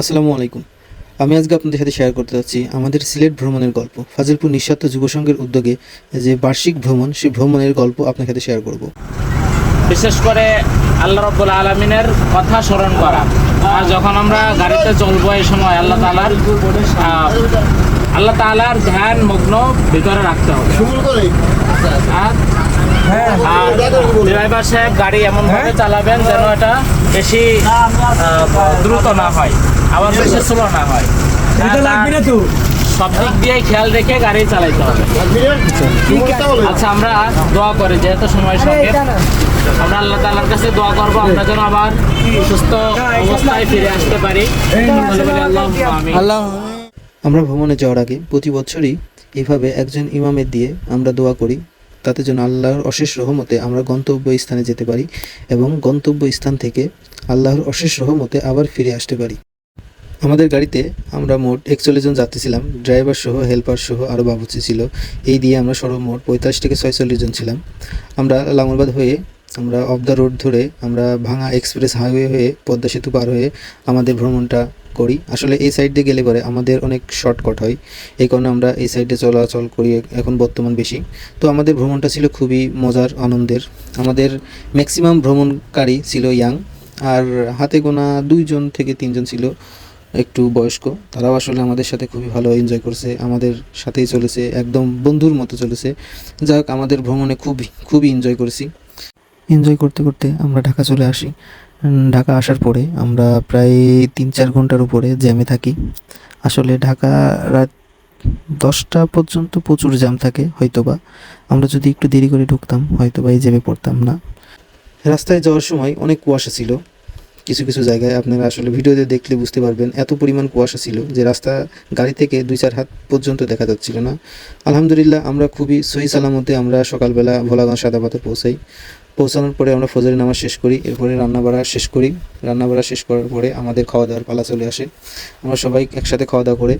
আসসালামু আলাইকুম। আমি আজকে আপনাদের সাথে শেয়ার করতে যাচ্ছি আমাদের সিলেট ভ্রমণের গল্প। ফাজিলপুর নিঃস্বার্থ যুব সংঘের উদ্যোগে যে বার্ষিক ভ্রমণ সেই ভ্রমণের গল্প আপনার সাথে শেয়ার করব। বিশেষ করে আল্লাহ রব্বুল আলমিনের কথা স্মরণ করা। আর যখন আমরা গাড়িতে চলবো এই সময় আল্লাহ তালার আল্লাহ তালার ধ্যান মগ্ন ভিতরে রাখতে হবে। আর আর ড্রাইভার সাহেব গাড়ি এমনভাবে চালাবেন যেন এটা বেশি আহ, দ্রুত না হয় আবার বেশি স্লো না হয়। সব দিক দিয়ে খেয়াল রেখে গাড়ি চালাইতে হবে। আচ্ছা আমরা দোয়া করি যেহেতু সময় সঙ্গে। আমরা আল্লাহ তাআলার কাছে দোয়া করব আমরা যেন আবার সুস্থ অবস্থায় ফিরে আসতে পারি। বলি আমরা ভ্রমণে যাওয়ার আগে প্রতি বছরই এভাবে একজন ইমামের দিয়ে আমরা দোয়া করি তাতে যেন আল্লাহর অশেষ রহমতে আমরা গন্তব্য স্থানে যেতে পারি এবং গন্তব্য স্থান থেকে আল্লাহর অশেষ রহমতে আবার ফিরে আসতে পারি। আমাদের গাড়িতে আমরা মোট একচল্লিশ জন যাত্রী ছিলাম ড্রাইভার সহ, হেল্পার সহ আরও বাবুচি ছিল। এই দিয়ে আমরা সর্ব মোট পঁয়তাল্লিশ থেকে ছয়চল্লিশ জন ছিলাম। আমরা লাঙ্গলবাদ হয়ে আমরা অফ দ্য রোড ধরে আমরা ভাঙা এক্সপ্রেস হাইওয়ে হয়ে পদ্মা সেতু পার হয়ে আমাদের ভ্রমণটা করি। আসলে এই সাইড দিয়ে গেলে পরে আমাদের অনেক শর্টকাট হয়। এই কারণে আমরা এই সাইডে চলাচল করি এখন বর্তমান বেশি। তো আমাদের ভ্রমণটা ছিল খুবই মজার, আনন্দের। আমাদের ম্যাক্সিমাম ভ্রমণকারী ছিল ইয়াং আর হাতে গোনা দুইজন থেকে তিনজন ছিল একটু বয়স্ক। তারাও আসলে আমাদের সাথে খুবই ভালো এনজয় করছে, আমাদের সাথেই চলেছে, একদম বন্ধুর মতো চলেছে। যাক আমাদের ভ্রমণে খুবই খুবই এনজয় করেছি। এনজয় করতে করতে আমরা ঢাকা চলে আসি। ঢাকা আসার পরে আমরা প্রায় তিন চার ঘণ্টার উপরে জ্যামে থাকি। আসলে ঢাকা রাত দশটা পর্যন্ত প্রচুর জ্যাম থাকে, হয়তোবা। আমরা যদি একটু দেরি করে ঢুকতাম, হয়তোবা এই জ্যামে পড়তাম না। রাস্তায় যাওয়ার সময় অনেক কুয়াশা ছিল। কিছু কিছু জায়গায় আপনারা আসলে ভিডিওতে দেখলে বুঝতে পারবেন এত পরিমাণ কুয়াশা ছিল যে রাস্তা গাড়ি থেকে দুই, চার হাত পর্যন্ত দেখা যাচ্ছিল না। আলহামদুলিল্লাহ আমরা খুবই সহি সালামতে আমরা সকালবেলা ভোলাগঞ্জ সাদাপাতে পৌঁছাই। পৌঁছানোর পরে আমরা ফজরের নামাজ শেষ করি, এরপরে রান্নাবাড়া শেষ করি। রান্নাবাড়া শেষ করার পরে আমাদের খাওয়া দাওয়ার পালা চলে আসে। আমরা সবাই একসাথে খাওয়া দাওয়া করে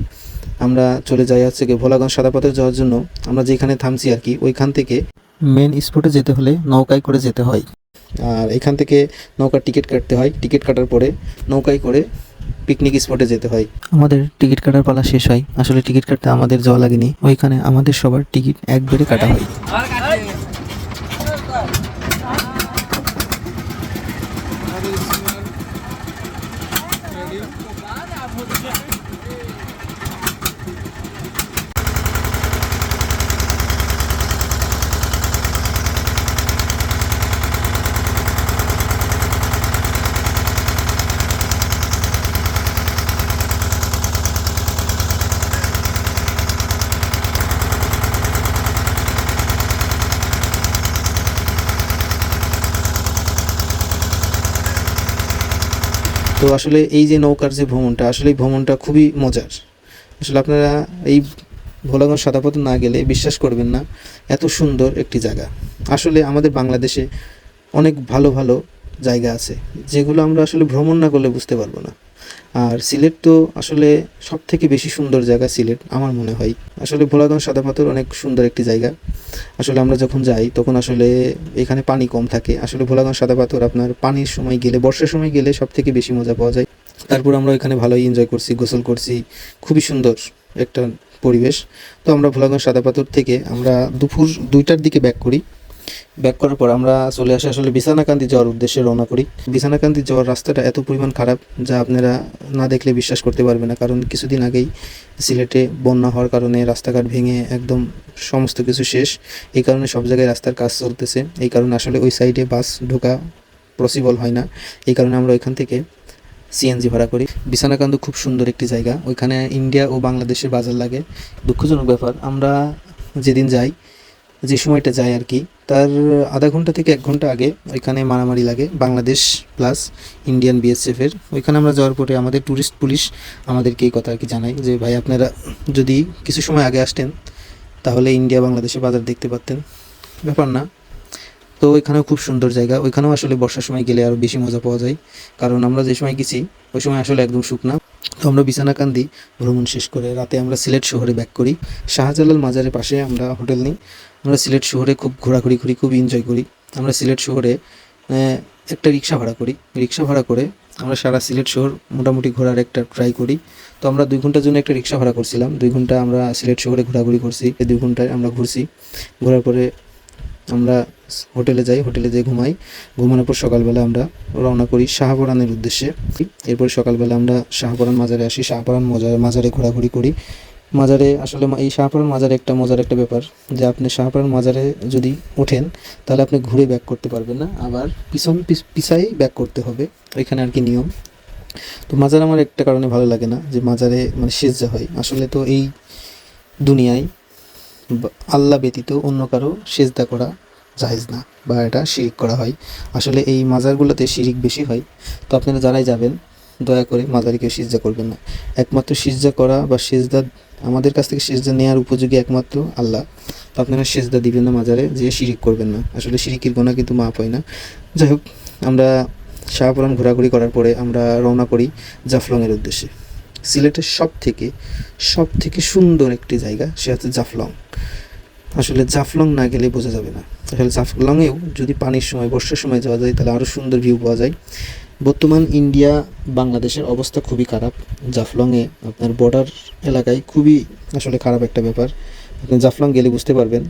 আমরা চলে যাই হচ্ছে কি ভোলাগঞ্জ সাদাপাতে যাওয়ার জন্য। আমরা যেখানে থামছি আর কি, ওইখান থেকে মেন স্পটে যেতে হলে নৌকায় করে যেতে হয়। আর এখান থেকে নৌকার টিকিট কাটতে হয়। টিকিট কাটার পরে নৌকায় করে পিকনিক স্পটে যেতে হয়। আমাদের টিকিট কাটার পালা শেষ হয়। আসলে টিকিট কাটতে আমাদের যাওয়া লাগেনি। ওইখানে আমাদের সবার টিকিট একবারে কাটা হয়। Ready? তো আসলে এই যে নৌকার যে ভ্রমণটা, আসলে এই ভ্রমণটা খুবই মজার। আসলে আপনারা এই ভোলাগঞ্জ সাদাপথ না গেলে বিশ্বাস করবেন না, এত সুন্দর একটি জায়গা। আসলে আমাদের বাংলাদেশে অনেক ভালো ভালো জায়গা আছে, যেগুলো আমরা আসলে ভ্রমণ না করলে বুঝতে পারব না। আর সিলেট তো আসলে সব থেকে বেশি সুন্দর জায়গা সিলেট, আমার মনে হয়। আসলে ভোলাগঞ্জ সাদা পাথর অনেক সুন্দর একটি জায়গা। আসলে আমরা যখন যাই, তখন আসলে এখানে পানি কম থাকে। আসলে ভোলাগঞ্জ সাদা পাথর আপনার পানির সময় গেলে, বর্ষার সময় গেলে সব থেকে বেশি মজা পাওয়া যায়। তারপর আমরা এখানে ভালোই এনজয় করছি, গোসল করছি। খুবই সুন্দর একটা পরিবেশ। তো আমরা ভোলাগঞ্জ সাদা পাথর থেকে আমরা দুপুর দুইটার দিকে ব্যাক করি। ব্যাক করার পর আমরা চলে আসি আসলে বিছানাকান্দি যাওয়ার উদ্দেশ্যে রওনা করি। বিছানাকান্দি যাওয়ার রাস্তাটা এত পরিমাণ খারাপ যা আপনারা না দেখলে বিশ্বাস করতে পারবেন না। কারণ কিছুদিন আগেই সিলেটে বন্যা হওয়ার কারণে রাস্তাঘাট ভেঙে একদম সমস্ত কিছু শেষ। এই কারণে সব জায়গায় রাস্তার কাজ চলতেছে। এই কারণে আসলে ওই সাইডে বাস ঢোকা পসিবল হয় না। এই কারণে আমরা ওইখান থেকে সিএনজি ভাড়া করি। বিছানাকান্দ খুব সুন্দর একটি জায়গা। ওইখানে ইন্ডিয়া ও বাংলাদেশের বাজার লাগে। দুঃখজনক ব্যাপার, আমরা যেদিন যাই যে সময়টা যায় আর কি, তার আধা ঘণ্টা থেকে এক ঘণ্টা আগে ওইখানে মারামারি লাগে বাংলাদেশ প্লাস ইন্ডিয়ান বিএসএফের ওইখানে আমরা যাওয়ার পরে আমাদের ট্যুরিস্ট পুলিশ আমাদেরকে এই কথা আর কি জানায় যে, ভাই, আপনারা যদি কিছু সময় আগে আসতেন, তাহলে ইন্ডিয়া বাংলাদেশের বাজার দেখতে পারতেন। ব্যাপার না। তো ওইখানেও খুব সুন্দর জায়গা। ওইখানেও আসলে বর্ষার সময় গেলে আরও বেশি মজা পাওয়া যায়। কারণ আমরা যে সময় গেছি, ওই সময় আসলে একদম শুকনা। তো আমরা বিছানাকান্দি ভ্রমণ শেষ করে রাতে আমরা সিলেট শহরে ব্যাক করি। শাহজালাল মাজারের পাশে আমরা হোটেল নিই। আমরা সিলেট শহরে খুব ঘোরাঘুরি করি, খুব এনজয় করি। আমরা সিলেট শহরে একটা রিক্সা ভাড়া করি। রিক্সা ভাড়া করে আমরা সারা সিলেট শহর মোটামুটি ঘোরার একটা ট্রাই করি। তো আমরা দুই ঘণ্টার জন্য একটা রিক্সা ভাড়া করছিলাম। দুই ঘণ্টা আমরা সিলেট শহরে ঘোরাঘুরি করছি, দুই ঘন্টায় আমরা ঘুরছি। ঘোরার পরে আমরা হোটেলে যাই, হোটেলে যেয়ে ঘুমাই। ঘুমানোর পর সকালবেলা আমরা রওনা করি শাহপরানের উদ্দেশ্যে। এরপর সকালবেলা আমরা শাহপরান মাজারে আসি। শাহপরান মাজারে মাজারে ঘোরাঘুরি করি। মাজারে আসলে এই শাহপরান মাজারে একটা মজার একটা ব্যাপার যে আপনি শাহপরান মাজারে যদি ওঠেন, তাহলে আপনি ঘুরে ব্যাক করতে পারবেন না। আবার পিছন পিছ- পিছাই ব্যাক করতে হবে। ওইখানে আর কি নিয়ম। তো মাজার আমার একটা কারণে ভালো লাগে না যে মাজারে মানে সেজা হয়। আসলে তো এই দুনিয়ায় আল্লাহ ব্যতীত অন্য কারও সেজদা করা জায়েজ না বা এটা শিরিক করা হয়। আসলে এই মাজারগুলোতে শিরিক বেশি হয়। তো আপনারা যারাই যাবেন, দয়া করে মাজারে কেউ সিজদা করবেন না। একমাত্র সিজদা করা বা সেজদা, আমাদের কাছ থেকে সেজদা নেওয়ার উপযোগী একমাত্র আল্লাহ। তো আপনারা সেজদা দিবেন না মাজারে, যে শিরিক করবেন না। আসলে শিরিকের গোনা কিন্তু মাপ হয় না। যাই হোক, আমরা শাহপুরান ঘোরাঘুরি করার পরে আমরা রওনা করি জাফলংয়ের উদ্দেশ্যে। সিলেটের সব থেকে সব থেকে সুন্দর একটি জায়গা, সে হচ্ছে জাফলং। আসলে জাফলং না গেলে বোঝা যাবে না। আসলে জাফলংয়েও যদি পানির সময়, বর্ষার সময় যাওয়া যায়, তাহলে আরও সুন্দর ভিউ পাওয়া যায়। বর্তমান ইন্ডিয়া, বাংলাদেশের অবস্থা খুবই খারাপ। জাফলংয়ে আপনার বর্ডার এলাকায় খুবই আসলে খারাপ একটা ব্যাপার। আপনি জাফলং গেলে বুঝতে পারবেন।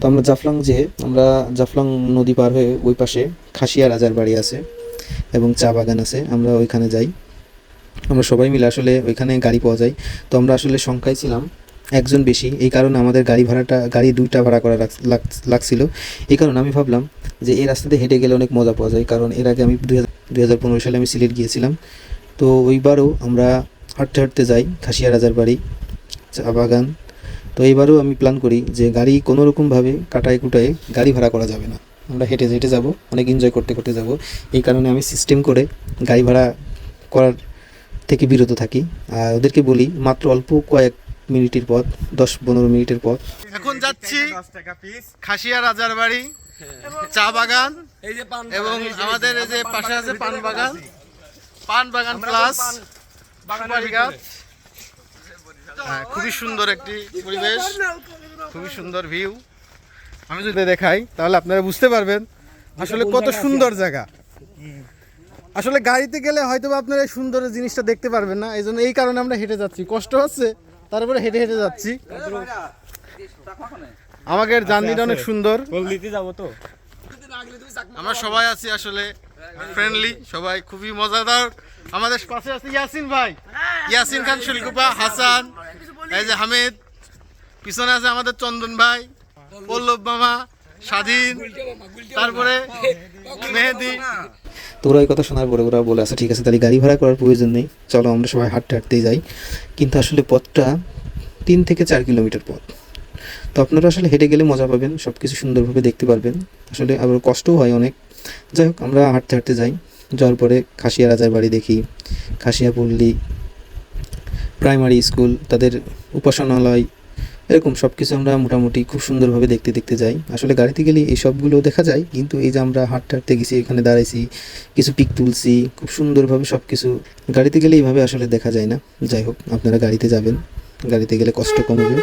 তো আমরা জাফলং যে, আমরা জাফলং নদী পার হয়ে ওই পাশে খাসিয়া রাজার বাড়ি আছে এবং চা বাগান আছে, আমরা ওইখানে যাই। আমরা সবাই মিলে আসলে ওইখানে গাড়ি পাওয়া যায়। তো আমরা আসলে সংখ্যায় ছিলাম, একজন বেশি। এই কারণে আমাদের গাড়ি ভাড়াটা, গাড়ি দুইটা ভাড়া করা লাগ- লাগ- লাগছিল। এই কারণে আমি ভাবলাম যে এই রাস্তাতে হেঁটে গেলে অনেক মজা পাওয়া যায়। কারণ এর আগে আমি দুই হাজার পনেরো সালে আমি সিলেট গিয়েছিলাম। তো ওইবারও আমরা হাঁটতে হাঁটতে যাই খাসিয়া রাজার বাড়ি, চা বাগান। তো এইবারও আমি প্ল্যান করি যে গাড়ি কোনো রকমভাবে কাটায় কুটায় গাড়ি ভাড়া করা যাবে না। আমরা হেঁটে হেঁটে যাব, অনেক এনজয় করতে করতে যাব। এই কারণে আমি সিস্টেম করে গাড়ি ভাড়া করার থেকে বিরত থাকি। আর ওদেরকে বলি মাত্র অল্প কয়েক মিনিটের পথ দশ পনেরো মিনিটের পথ। এখন যাচ্ছি খাসিয়া রাজার বাড়ি চা বাগান এবং আমাদের এই যে পাশে আছে পান বাগান। পান বাগান প্লাস হ্যাঁ, খুবই সুন্দর একটি পরিবেশ খুবই সুন্দর ভিউ। আমি যদি দেখাই তাহলে আপনারা বুঝতে পারবেন আসলে কত সুন্দর জায়গা। আসলে গাড়িতে গেলে হয়তো বা আপনারা এই সুন্দর জিনিসটা দেখতে পারবেন না এই জন্য এই কারণে আমরা হেঁটে যাচ্ছি। কষ্ট হচ্ছে তারপরে হেঁটে হেঁটে যাচ্ছি। আমাদের জার্নিটা অনেক সুন্দর। আমরা সবাই আছি আসলে ফ্রেন্ডলি সবাই খুবই মজাদার। আমাদের পাশে আছে ইয়াসিন ভাই। ইয়াসিন খান শুলকুপা হাসান এই যে হামিদ। পিছনে আছে আমাদের চন্দন ভাই পল্লব মামা স্বাধীন তারপরে মেহেদি। তো ওরা এই কথা শোনার পরে ওরা বলে আচ্ছা ঠিক আছে, তাহলে গাড়ি ভাড়া করার প্রয়োজন নেই। চলো, আমরা সবাই হাঁটতে হাঁটতেই যাই। কিন্তু আসলে পথটা তিন থেকে চার কিলোমিটার পথ। তো আপনারা আসলে হেঁটে গেলে মজা পাবেন সব কিছু সুন্দরভাবে দেখতে পারবেন। আসলে আবার কষ্টও হয় অনেক। যাই হোক, আমরা হাঁটতে হাঁটতে যাই। যাওয়ার পরে খাসিয়া রাজার বাড়ি দেখি। খাসিয়া পল্লী প্রাইমারি স্কুল, তাদের উপাসনালয় এরকম সব কিছু আমরা মোটামুটি খুব সুন্দরভাবে দেখতে দেখতে যাই। আসলে গাড়িতে গেলে এই সবগুলো দেখা যায়, কিন্তু এই যে আমরা হাঁটতে হাঁটতে গেছি, এখানে দাঁড়াইছি, কিছু পিক তুলছি, খুব সুন্দরভাবে সব কিছু গাড়িতে গেলে এইভাবে আসলে দেখা যায় না। যাই হোক, আপনারা গাড়িতে যাবেন। গাড়িতে গেলে কষ্ট কম হবে।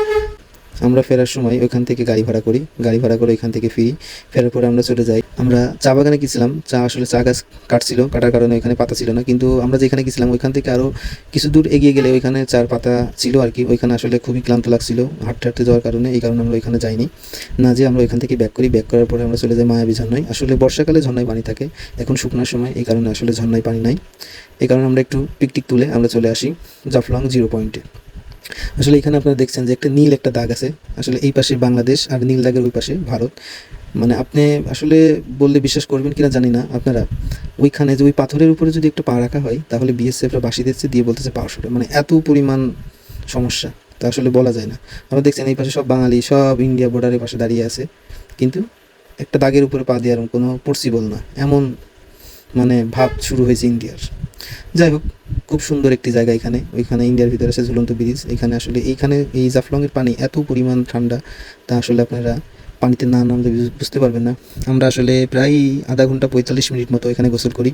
আমরা ফেরার সময় ওইখান থেকে গাড়ি ভাড়া করি, গাড়ি ভাড়া করে ওইখান থেকে ফিরি। ফেরার পরে আমরা চলে যাই। আমরা চা বাগানে গেছিলাম। চা আসলে চা গাছ কাটছিল, কাটার কারণে ওইখানে পাতা ছিল না। কিন্তু আমরা যেখানে গেছিলাম ওইখান থেকে আরও কিছু দূর এগিয়ে গেলে ওইখানে চার পাতা ছিল আর কি। ওইখানে আসলে খুবই ক্লান্ত লাগছিল হাঁটতে হাঁটতে যাওয়ার কারণে, এই কারণে আমরা ওইখানে যাইনি। না যে আমরা ওইখান থেকে ব্যাক করি, ব্যাক করার পরে আমরা চলে যাই মায়াবী ঝর্ণায় আসলে বর্ষাকালে ঝর্ণায় পানি থাকে, এখন শুকনার সময় এই কারণে আসলে ঝর্ণায় পানি নাই। এই কারণে আমরা একটু পিকটিক তুলে আমরা চলে আসি জাফলং জিরো পয়েন্টে। আসলে এখানে আপনারা দেখছেন যে একটা নীল একটা দাগ আছে। আসলে এই পাশে বাংলাদেশ আর নীল দাগের ওই পাশে ভারত। মানে আপনি আসলে বললে বিশ্বাস করবেন কিনা জানি না আপনারা। ওইখানে যে ওই পাথরের উপরে যদি একটা পা রাখা হয়, তাহলে বিএসএফরা বাসি দিচ্ছে দিয়ে বলতেছে পাঁচশো মানে এত পরিমাণ সমস্যা, তা আসলে বলা যায় না। আমরা দেখছেন এই পাশে সব বাঙালি, সব ইন্ডিয়া বর্ডারের পাশে দাঁড়িয়ে আছে। কিন্তু একটা দাগের উপরে পা দেওয়ার কোনো পসিবল না। এমন মানে ভাব শুরু হয়েছে ইন্ডিয়ার। যাই হোক, খুব সুন্দর একটি জায়গা এখানে। ওইখানে ইন্ডিয়ার ভিতরে আছে ঝুলন্ত ব্রিজ। এখানে আসলে, এইখানে এই জাফলংয়ের পানি এত পরিমাণ ঠান্ডা, তা আসলে আপনারা পানিতে না নামলে বুঝতে পারবেন না। আমরা আসলে প্রায় আধা ঘণ্টা পঁয়তাল্লিশ মিনিট মতো এখানে গোসল করি।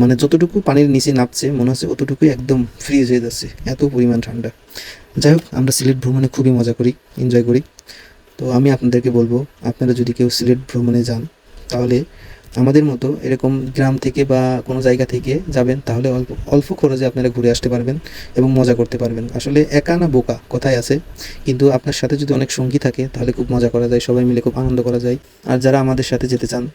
মানে যতটুকু পানির নিচে নামছে, মনে হচ্ছে অতটুকুই একদম ফ্রিজ হয়ে যাচ্ছে, এত পরিমাণ ঠান্ডা। যাই হোক, আমরা সিলেট ভ্রমণে খুবই মজা করি এনজয় করি। তো আমি আপনাদেরকে বলব, আপনারা যদি কেউ সিলেট ভ্রমণে যান, তাহলে আমাদের মতো এরকম গ্রাম থেকে বা কোনো জায়গা থেকে যাবেন, তাহলে অল্প অল্প খরচে আপনারা ঘুরে আসতে পারবেন এবং মজা করতে পারবেন। আসলে একা না বোকা কথায় আছে। কিন্তু আপনার সাথে যদি অনেক সঙ্গী থাকে, তাহলে খুব মজা করা যায়, সবাই মিলে খুব আনন্দ করা যায়। আর যারা আমাদের সাথে যেতে চান,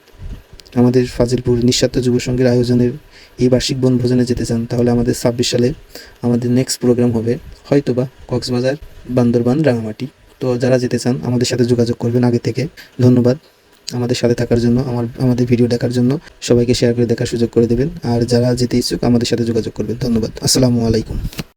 আমাদের ফাজিলপুর নিঃস্বার্থ যুব আয়োজনের এই বার্ষিক বনভোজনে যেতে চান, তাহলে আমাদের ছাব্বিশ সালে আমাদের নেক্সট প্রোগ্রাম হবে হয়তোবা কক্সবাজার, বান্দরবান, রাঙামাটি। তো যারা যেতে চান, আমাদের সাথে যোগাযোগ করবেন আগে থেকে। ধন্যবাদ। আমাদের সাথে থাকার জন্য, আমার, আমাদের ভিডিও দেখার জন্য সবাইকে শেয়ার করে দেখার সুযোগ করে দেবেন। আর যারা যেতে ইচ্ছুক, আমাদের সাথে যোগাযোগ করবেন। ধন্যবাদ। আসসালামু আলাইকুম।